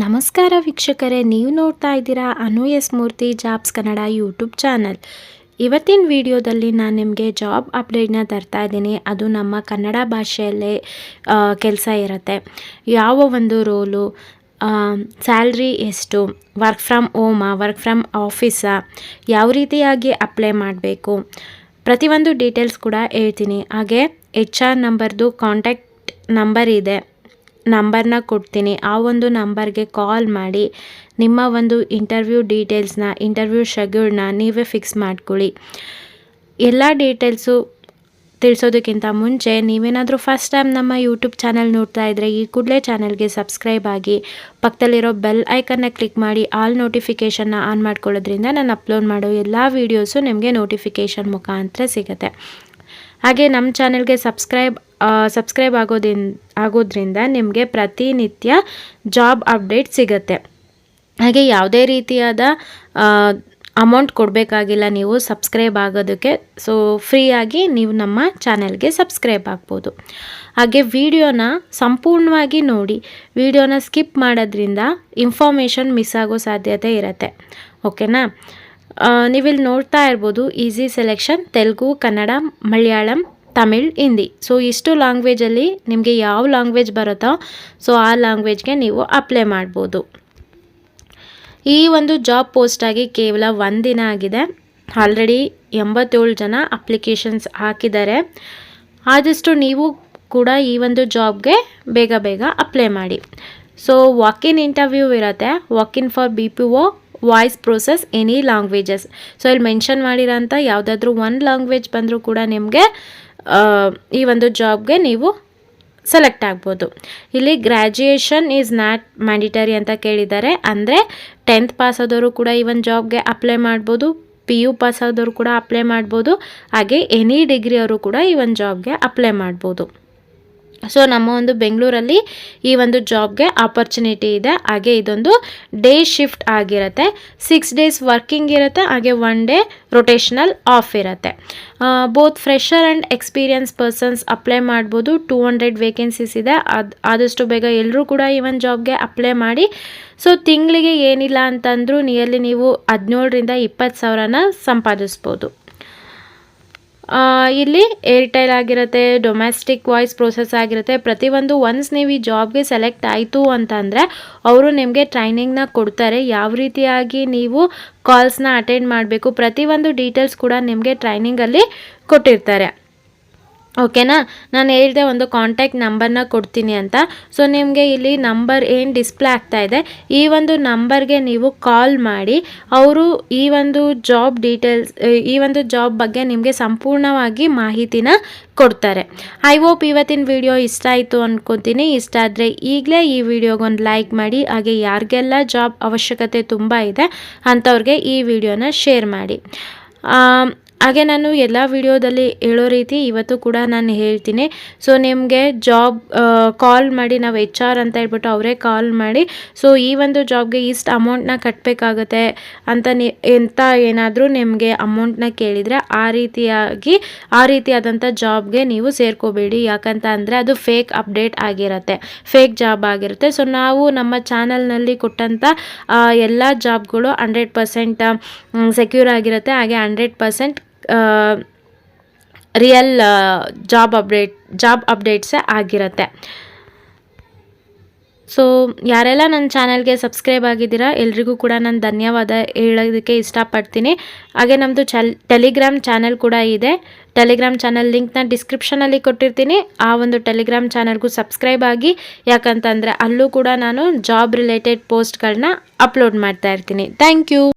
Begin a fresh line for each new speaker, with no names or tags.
ನಮಸ್ಕಾರ ವೀಕ್ಷಕರೇ, ನೀವು ನೋಡ್ತಾ ಇದ್ದೀರಾ Anu S Murthy, jobs Kannada YouTube channel. ಇವತ್ತಿನ ವಿಡಿಯೋದಲ್ಲಿ ನಾನು ನಿಮಗೆ ಜಾಬ್ ಅಪ್ಡೇಟ್ನ ತರ್ತಾ ಇದ್ದೀನಿ. ಅದು ನಮ್ಮ ಕನ್ನಡ ಭಾಷೆಯಲ್ಲೇ ಕೆಲಸ ಇರುತ್ತೆ. ಯಾವ ಒಂದು ರೋಲು ಸ್ಯಾಲ್ರಿ ಎಷ್ಟು, work from Oma work from ಆಫೀಸಾ, ಯಾವ ರೀತಿಯಾಗಿ ಅಪ್ಲೈ ಮಾಡಬೇಕು, ಪ್ರತಿಯೊಂದು ಡೀಟೇಲ್ಸ್ ಕೂಡ ಹೇಳ್ತೀನಿ. ಹಾಗೆ ಎಚ್ ಆರ್ ನಂಬರ್ದು ಕಾಂಟ್ಯಾಕ್ಟ್ ನಂಬರ್ ಇದೆ. ನಂಬರ್ನ ಕೊಡ್ತೀನಿ. ಆ ಒಂದು ನಂಬರ್ಗೆ ಕಾಲ್ ಮಾಡಿ ನಿಮ್ಮ ಒಂದು ಇಂಟರ್ವ್ಯೂ ಡೀಟೇಲ್ಸ್ನ ಇಂಟರ್ವ್ಯೂ ಶೆಡ್ಯೂಲ್ನ ನೀವೇ ಫಿಕ್ಸ್ ಮಾಡ್ಕೊಳ್ಳಿ. ಎಲ್ಲ ಡೀಟೇಲ್ಸು ತಿಳಿಸೋದಕ್ಕಿಂತ ಮುಂಚೆ ನೀವೇನಾದರೂ ಫಸ್ಟ್ ಟೈಮ್ ನಮ್ಮ ಯೂಟ್ಯೂಬ್ ಚಾನಲ್ ನೋಡ್ತಾ ಇದ್ದರೆ ಈ ಕೂಡಲೇ ಚಾನಲ್ಗೆ ಸಬ್ಸ್ಕ್ರೈಬ್ ಆಗಿ ಪಕ್ಕದಲ್ಲಿರೋ ಬೆಲ್ ಐಕನ್ನ ಕ್ಲಿಕ್ ಮಾಡಿ ಆಲ್ ನೋಟಿಫಿಕೇಷನ್ನ ಆನ್ ಮಾಡ್ಕೊಳ್ಳೋದ್ರಿಂದ ನಾನು ಅಪ್ಲೋಡ್ ಮಾಡೋ ಎಲ್ಲ ವೀಡಿಯೋಸು ನಿಮಗೆ ನೋಟಿಫಿಕೇಷನ್ ಮುಖಾಂತರ ಸಿಗುತ್ತೆ. ಹಾಗೆ ನಮ್ಮ ಚಾನಲ್ಗೆ ಸಬ್ಸ್ಕ್ರೈಬ್ ಸಬ್ಸ್ಕ್ರೈಬ್ ಆಗೋದಿನ್, ಆಗೋದ್ರಿಂದ ನಿಮಗೆ ಪ್ರತಿನಿತ್ಯ ಜಾಬ್ ಅಪ್ಡೇಟ್ ಸಿಗುತ್ತೆ. ಹಾಗೆ ಯಾವುದೇ ರೀತಿಯಾದ ಅಮೌಂಟ್ ಕೊಡಬೇಕಾಗಿಲ್ಲ ನೀವು ಸಬ್ಸ್ಕ್ರೈಬ್ ಆಗೋದಕ್ಕೆ ಸೊ ಫ್ರೀಯಾಗಿ ನೀವು ನಮ್ಮ ಚಾನೆಲ್ಗೆ ಸಬ್ಸ್ಕ್ರೈಬ್ ಆಗ್ಬೋದು. ಹಾಗೆ ವಿಡಿಯೋನ ಸಂಪೂರ್ಣವಾಗಿ ನೋಡಿ ವಿಡಿಯೋನ ಸ್ಕಿಪ್ ಮಾಡೋದ್ರಿಂದ ಇನ್ಫಾರ್ಮೇಷನ್ ಮಿಸ್ ಆಗೋ ಸಾಧ್ಯತೆ ಇರುತ್ತೆ. ಓಕೆನಾ ನೀವಿಲ್ಲಿ ನೋಡ್ತಾ ಇರ್ಬೋದು easy selection Telugu, Kannada, Malayalam Tamil, Hindi. So ಇಷ್ಟು ಲ್ಯಾಂಗ್ವೇಜಲ್ಲಿ ನಿಮಗೆ ಯಾವ ಲ್ಯಾಂಗ್ವೇಜ್ ಬರುತ್ತೋ ಸೊ ಆ ಲ್ಯಾಂಗ್ವೇಜ್ಗೆ ನೀವು ಅಪ್ಲೈ ಮಾಡ್ಬೋದು. ಈ ಒಂದು ಜಾಬ್ ಪೋಸ್ಟಾಗಿ ಕೇವಲ ಒಂದು ದಿನ ಆಗಿದೆ. ಆಲ್ರೆಡಿ ಎಂಬತ್ತೇಳು ಜನ ಅಪ್ಲಿಕೇಶನ್ಸ್ ಹಾಕಿದ್ದಾರೆ. ಆದಷ್ಟು ನೀವು ಕೂಡ ಈ ಒಂದು ಜಾಬ್ಗೆ ಬೇಗ ಬೇಗ ಅಪ್ಲೈ ಮಾಡಿ. ಸೊ ವಾಕಿನ್ ಇಂಟರ್ವ್ಯೂ ಇರುತ್ತೆ. Walk in for B P O voice process any languages so ಇಲ್ಲಿ ಮೆನ್ಷನ್ ಮಾಡಿರೋಂಥ ಯಾವುದಾದ್ರೂ ಒಂದು ಲ್ಯಾಂಗ್ವೇಜ್ ಬಂದರೂ ಕೂಡ ನಿಮಗೆ ಈ ಒಂದು ಜಾಬ್ಗೆ ನೀವು ಸೆಲೆಕ್ಟ್ ಆಗ್ಬೋದು. ಇಲ್ಲಿ ಗ್ರ್ಯಾಜುಯೇಷನ್ ಈಸ್ ನಾಟ್ ಮ್ಯಾಂಡಿಟರಿ ಅಂತ ಕೇಳಿದ್ದಾರೆ. ಅಂದರೆ ಟೆಂತ್ ಪಾಸ್ ಆದವರು ಕೂಡ ಈ ಒಂದು ಜಾಬ್ಗೆ ಅಪ್ಲೈ ಮಾಡ್ಬೋದು. ಪಿ ಯು ಪಾಸ್ ಆದವರು ಕೂಡ ಅಪ್ಲೈ ಮಾಡ್ಬೋದು. ಹಾಗೆ ಎನಿ ಡಿಗ್ರಿ ಅವರು ಕೂಡ ಈ ಒಂದು ಜಾಬ್ಗೆ ಅಪ್ಲೈ ಮಾಡ್ಬೋದು. ಸೊ ನಮ್ಮ ಒಂದು ಬೆಂಗಳೂರಲ್ಲಿ ಈ ಒಂದು ಜಾಬ್ಗೆ ಆಪರ್ಚುನಿಟಿ ಇದೆ. ಹಾಗೆ ಇದೊಂದು ಡೇ ಶಿಫ್ಟ್ ಆಗಿರುತ್ತೆ. ಸಿಕ್ಸ್ ಡೇಸ್ ವರ್ಕಿಂಗ್ ಇರುತ್ತೆ. ಹಾಗೆ ಒನ್ ಡೇ ರೊಟೇಷನಲ್ ಆಫ್ ಇರುತ್ತೆ. Both fresher and experience persons apply ಮಾಡ್ಬೋದು. ಟೂ ಹಂಡ್ರೆಡ್ ವೇಕೆನ್ಸೀಸ್ ಇದೆ. ಅದು, ಆದಷ್ಟು ಬೇಗ ಎಲ್ಲರೂ ಕೂಡ ಈ ಒಂದು ಜಾಬ್ಗೆ ಅಪ್ಲೈ ಮಾಡಿ. ಸೊ ತಿಂಗಳಿಗೆ ಏನಿಲ್ಲ ಅಂತಂದರೂ ನಿಯರ್ಲಿ ನೀವು ಹದಿನೇಳರಿಂದ ಇಪ್ಪತ್ತು ಸಾವಿರನ ಸಂಪಾದಿಸ್ಬೋದು. ಇಲ್ಲಿ ಏರ್ಟೆಲ್ ಆಗಿರುತ್ತೆ ಡೊಮೆಸ್ಟಿಕ್ ವಾಯ್ಸ್ ಪ್ರೋಸೆಸ್ ಆಗಿರುತ್ತೆ. ಪ್ರತಿಯೊಂದು ಒನ್ಸ್ ನೀವು ಈ ಜಾಬ್ಗೆ ಸೆಲೆಕ್ಟ್ ಆಯಿತು ಅಂತಂದರೆ ಅವರು ನಿಮಗೆ ಟ್ರೈನಿಂಗ್ನ ಕೊಡ್ತಾರೆ. ಯಾವ ರೀತಿಯಾಗಿ ನೀವು ಕಾಲ್ಸ್ನ ಅಟೆಂಡ್ ಮಾಡಬೇಕು, ಪ್ರತಿಯೊಂದು ಡೀಟೇಲ್ಸ್ ಕೂಡ ನಿಮಗೆ ಟ್ರೈನಿಂಗಲ್ಲಿ ಕೊಟ್ಟಿರ್ತಾರೆ. ಓಕೆನಾ? ನಾನು ಹೇಳಿದೆ ಒಂದು ಕಾಂಟ್ಯಾಕ್ಟ್ ನಂಬರ್ನ ಕೊಡ್ತೀನಿ ಅಂತ. ಸೊ ನಿಮಗೆ ಇಲ್ಲಿ ನಂಬರ್ ಏನು ಡಿಸ್ಪ್ಲೇ ಆಗ್ತಾ ಇದೆ? ಈ ಒಂದು ನಂಬರ್ಗೆ ನೀವು ಕಾಲ್ ಮಾಡಿ, ಅವರು ಈ ಒಂದು ಜಾಬ್ ಡೀಟೇಲ್ಸ್ ಈ ಒಂದು ಜಾಬ್ ಬಗ್ಗೆ ನಿಮಗೆ ಸಂಪೂರ್ಣವಾಗಿ ಮಾಹಿತಿನ ಕೊಡ್ತಾರೆ. ಐ ಹೋಪ್ ಇವತ್ತಿನ ವಿಡಿಯೋ ಇಷ್ಟ ಆಯಿತು ಅಂದ್ಕೊತೀನಿ ಇಷ್ಟ ಆದರೆ ಈಗಲೇ ಈ ವಿಡಿಯೋಗೊಂದು ಲೈಕ್ ಮಾಡಿ, ಹಾಗೆ ಯಾರಿಗೆಲ್ಲ ಜಾಬ್ ಅವಶ್ಯಕತೆ ತುಂಬ ಇದೆ ಅಂಥವ್ರಿಗೆ ಈ ವಿಡಿಯೋನ ಶೇರ್ ಮಾಡಿ. ಹಾಗೆ ನಾನು ಎಲ್ಲ ವಿಡಿಯೋದಲ್ಲಿ ಹೇಳೋ ರೀತಿ ಇವತ್ತು ಕೂಡ ನಾನು ಹೇಳ್ತೀನಿ. ಸೊ ನಿಮಗೆ ಜಾಬ್ ಕಾಲ್ ಮಾಡಿ ನಾವು ಎಚ್ ಆರ್ ಅಂತ ಹೇಳ್ಬಿಟ್ಟು ಅವರೇ ಕಾಲ್ ಮಾಡಿ. ಸೊ ಈ ಒಂದು ಜಾಬ್ಗೆ ಇಷ್ಟು ಅಮೌಂಟ್ನ ಕಟ್ಟಬೇಕಾಗತ್ತೆ ಅಂತ ನಿ, ಎಂತ ಏನಾದರೂ ನಿಮಗೆ ಅಮೌಂಟ್ನ ಕೇಳಿದರೆ ಆ ರೀತಿಯಾಗಿ, ಆ ರೀತಿಯಾದಂಥ ಜಾಬ್ಗೆ ನೀವು ಸೇರ್ಕೋಬೇಡಿ. ಯಾಕಂತ ಅಂದರೆ ಅದು ಫೇಕ್ ಅಪ್ಡೇಟ್ ಆಗಿರುತ್ತೆ. ಫೇಕ್ ಜಾಬ್ ಆಗಿರುತ್ತೆ. ಸೊ ನಾವು ನಮ್ಮ ಚಾನಲ್ನಲ್ಲಿ ಕೊಟ್ಟಂಥ ಎಲ್ಲ ಜಾಬ್ಗಳು ಹಂಡ್ರೆಡ್ ಪರ್ಸೆಂಟ್ ಸೆಕ್ಯೂರ್ ಆಗಿರುತ್ತೆ. ಹಾಗೆ hundred percent real job update job ಅಪ್ಡೇಟ್ಸೇ ಆಗಿರುತ್ತೆ. ಸೊ ಯಾರೆಲ್ಲ ನನ್ನ ಚಾನಲ್ಗೆ ಸಬ್ಸ್ಕ್ರೈಬ್ ಆಗಿದ್ದೀರಾ, ಎಲ್ರಿಗೂ ಕೂಡ ನಾನು ಧನ್ಯವಾದ ಹೇಳೋದಕ್ಕೆ ಇಷ್ಟಪಡ್ತೀನಿ. ಹಾಗೆ ನಮ್ಮದು ಚಲ್ ಟೆಲಿಗ್ರಾಮ್ ಚಾನಲ್ ಕೂಡ ಇದೆ. ಟೆಲಿಗ್ರಾಮ್ ಚಾನಲ್ ಲಿಂಕ್ನ ಡಿಸ್ಕ್ರಿಪ್ಷನಲ್ಲಿ ಕೊಟ್ಟಿರ್ತೀನಿ. ಆ ಒಂದು ಟೆಲಿಗ್ರಾಮ್ ಚಾನಲ್ಗೂ ಸಬ್ಸ್ಕ್ರೈಬ್ ಆಗಿ, ಯಾಕಂತಂದರೆ ಅಲ್ಲೂ ಕೂಡ ನಾನು ಜಾಬ್ ರಿಲೇಟೆಡ್ ಪೋಸ್ಟ್ಗಳನ್ನ ಅಪ್ಲೋಡ್ ಮಾಡ್ತಾ ಇರ್ತೀನಿ. Thank you